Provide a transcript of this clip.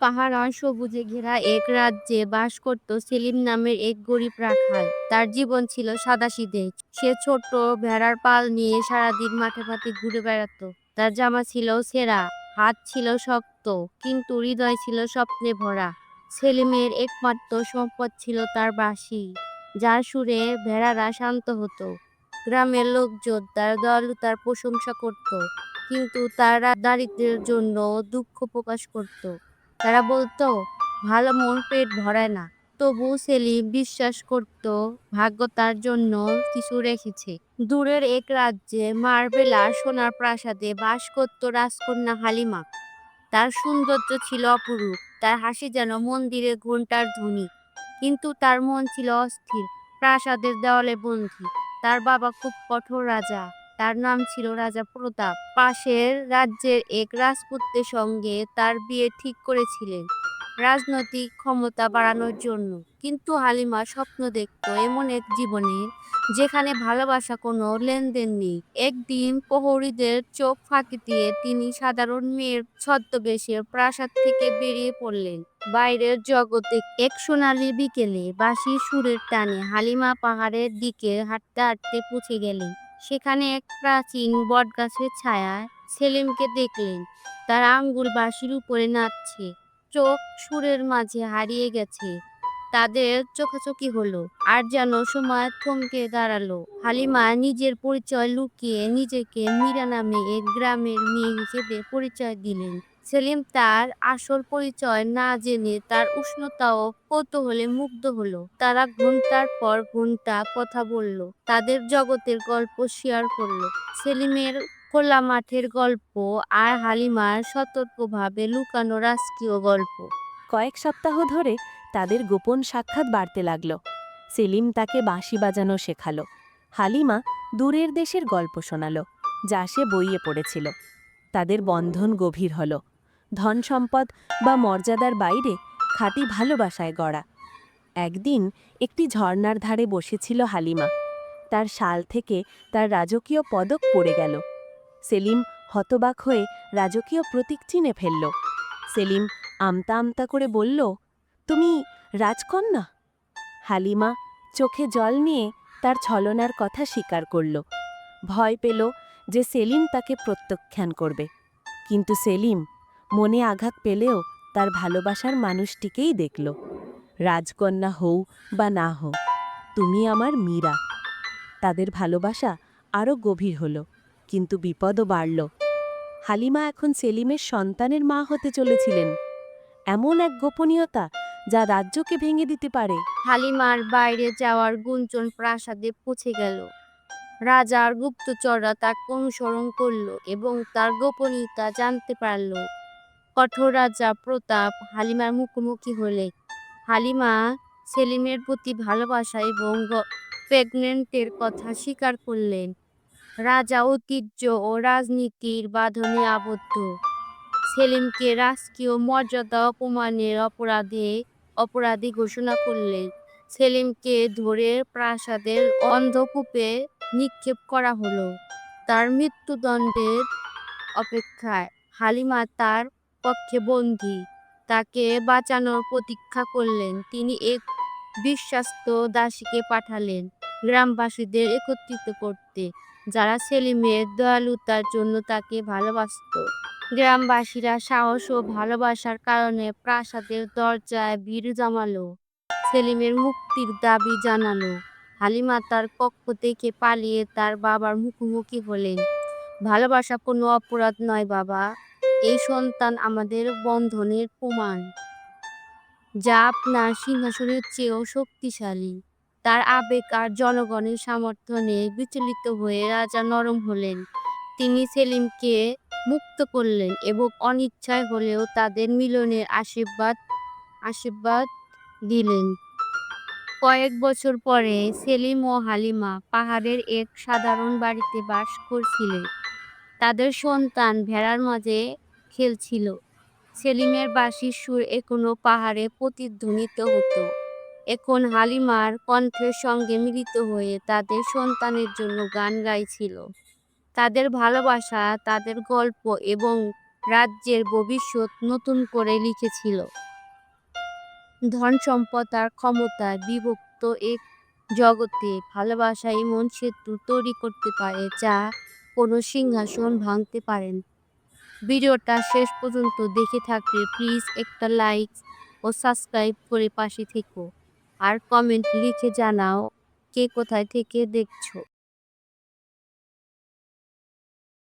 পাহাড় আর সবুজে ঘেরা এক রাজ্যে বাস করত সেলিম নামের এক গরিব রাখাল। তার জীবন ছিল সাদাসিধে। সে ছোট ভেড়ার পাল নিয়ে সারাদিন মাঠে মাঠে ঘুরে বেড়াতো। তার জামা ছিল সেরা, হাত ছিল শক্ত, কিন্তু হৃদয় ছিল স্বপ্নে ভরা। সেলিমের একমাত্র সম্পদ ছিল তার বাঁশি, যার সুরে ভেড়ারা শান্ত হতো। গ্রামের লোকজন তার দয়ালুতার প্রশংসা করত, কিন্তু তারা দারিদ্র্যের জন্য দুঃখ প্রকাশ করত। তারা বলতো, ভালো মন পেট ভরায় না। তবু সেলিম বিশ্বাস করত, ভাগ্য তার জন্য কিছু রেখেছে। দূরের এক রাজ্যে মার্বেলা সোনার প্রাসাদে বাস করত রাজকন্যা হালিমা। তার সৌন্দর্য ছিল অপরূপ, তার হাসি যেন মন্দিরের ঘণ্টার ধ্বনি। কিন্তু তার মন ছিল অস্থির, প্রাসাদের দেওয়ালে বন্দী। তার বাবা খুব কঠোর রাজা। তার নাম ছিল রাজা প্রতাপ। পাশের রাজ্যের এক রাজপুত্রের সঙ্গে তার বিয়ে ঠিক করেছিলেন রাজনৈতিক ক্ষমতা বাড়ানোর জন্য। কিন্তু হালিমা স্বপ্ন দেখত এমন এক জীবনে যেখানে ভালোবাসা কোনো লেনদেন নেই। একদিন প্রহরীদের চোখ ফাঁকি দিয়ে তিনি সাধারণ মেয়ের ছদ্মবেশে প্রাসাদ থেকে বেরিয়ে পড়লেন। বাইরের জগতে এক সোনালি বিকেলে বাসি সুরের টানে হালিমা পাহাড়ের দিকে হাঁটতে হাঁটতে পৌঁছে গেলেন। সেখানে এক প্রাচীন বটগাছের ছায়ায় সেলিমকে দেখলেন। তার আঙ্গুল বাঁশির উপরে নাচছে। চোখ সুরের মাঝে হারিয়ে গেছে। তাদের চোখাচোখি হলো, আর যেন সময় থমকে দাঁড়াল। হালিমা নিজের পরিচয় লুকিয়ে নিজেকে মীরা নামে এক গ্রামের মেয়ে হিসেবে পরিচয় দিলেন। সেলিম তার আসল পরিচয় না জেনে তার উষ্ণতা ও কৌতূহলে মুগ্ধ হলো। তারা ঘণ্টার পর ঘণ্টা কথা বলল, তাদের জগতের গল্প শেয়ার করল। সেলিমের খোলা মাঠের গল্প আর হালিমার সতর্কভাবে লুকানো রাজকীয় গল্প। কয়েক সপ্তাহ ধরে তাদের গোপন সাক্ষাৎ বাড়তে লাগল। সেলিম তাকে বাঁশি বাজানো শেখালো। হালিমা দূরের দেশের গল্প শোনালো, যা সে বইয়ে পড়েছিল। তাদের বন্ধন গভীর হল। ধন সম্পদ বা মর্যাদার বাইরে খাঁটি ভালোবাসায় গড়া। একদিন একটি ঝর্ণার ধারে বসেছিল হালিমা। তার শাল থেকে তার রাজকীয় পদক পড়ে গেল। সেলিম হতবাক হয়ে রাজকীয় প্রতীক চিনে ফেলল। সেলিম আমতা আমতা করে বলল, তুমি রাজকন্যা? হালিমা চোখে জল নিয়ে তার ছলনার কথা স্বীকার করল। ভয় পেল যে সেলিম তাকে প্রত্যাখ্যান করবে। কিন্তু সেলিম মনে আঘাত পেলেও তার ভালোবাসার মানুষটিকেই দেখল। রাজকন্যা হও বা না হও, তুমি আমার মীরা। তাদের ভালোবাসা আরও গভীর হলো, কিন্তু বিপদও বাড়ল। হালিমা এখন সেলিমের সন্তানের মা হতে চলেছিলেন। এমন এক গোপনীয়তা যা রাজ্যকে ভেঙে দিতে পারে। হালিমার বাইরে যাওয়ার গুঞ্জন প্রাসাদে পৌঁছে গেল। রাজার গুপ্তচররা তাকে অনুসরণ করল এবং তার গোপনীয়তা জানতে পারল। কঠোর রাজা প্রতাপ হালিমার মুখোমুখি হলে। হালিমা সেলিমের প্রতি ভালোবাসা এবং প্রেগনেন্টের কথা স্বীকার করলেন। রাজা ঐতিহ্য ও রাজনীতির বাঁধনে আবদ্ধ। সেলিমকে রাজকীয় মর্যাদা অপমানের অপরাধে, অপরাধী ঘোষণা করলেন। সেলিমকে ধরে প্রাসাদের অন্ধকূপে নিক্ষেপ করা হলো। তার মৃত্যুদণ্ডের অপেক্ষায় হালিমা তার পক্ষে বন্দী। তাকে বাঁচানোর প্রতীক্ষা করলেন। তিনি এক বিশ্বাস্ত দাসীকে পাঠালেন গ্রামবাসীদের একত্রিত করতে, যারা সেলিমের দয়ালুতার জন্য তাকে ভালোবাসত। গ্রামবাসীরা সাহস ও ভালোবাসার কারণে প্রাসাদের দরজায় ভিড় জমালো। সেলিমের মুক্তির দাবি জানালো। হালিমা তার কক্ষ থেকে পালিয়ে তার বাবার মুখোমুখি হলেন। ভালোবাসা কোনো অপরাধ নয়, বাবা। এই সন্তান আমাদের বন্ধনের প্রমাণ। যা আপনার সিংহাসনের চেয়েও শক্তিশালী। তার আবেগ আর জনগণের সমর্থনে বিচলিত হয়ে রাজা নরম হলেন। তিনি সেলিমকে মুক্ত করলেন এবং অনিচ্ছায় হলেও তাদের মিলনের আশীর্বাদ আশীর্বাদ দিলেন। কয়েক বছর পরে সেলিম ও হালিমা পাহাড়ের এক সাধারণ বাড়িতে বাস করছিলেন। তাদের সন্তান ভেড়ার মাঝে খেলছিল। সেলিমের বাঁশির সুর এখনও পাহাড়ে প্রতিধ্বনিত হতো। এখন হালিমার কণ্ঠের সঙ্গে মিলিত হয়ে তাদের সন্তানের জন্য গান গাইছিল। তাদের ভালোবাসা, তাদের গল্প এবং রাজ্যের ভবিষ্যৎ নতুন করে লিখেছিল। ধন সম্পদ আর ক্ষমতায় বিভক্ত এক জগতে ভালোবাসা এমন সেতু তৈরি করতে পারে যা কোনো সিংহাসন ভাঙতে পারেন ভিডিওটা শেষ পর্যন্ত দেখে থাকলে প্লিজ একটা লাইক ও সাবস্ক্রাইব করে পাশে থেকো। আর কমেন্ট লিখে জানাও কে কোথায় থেকে দেখছ।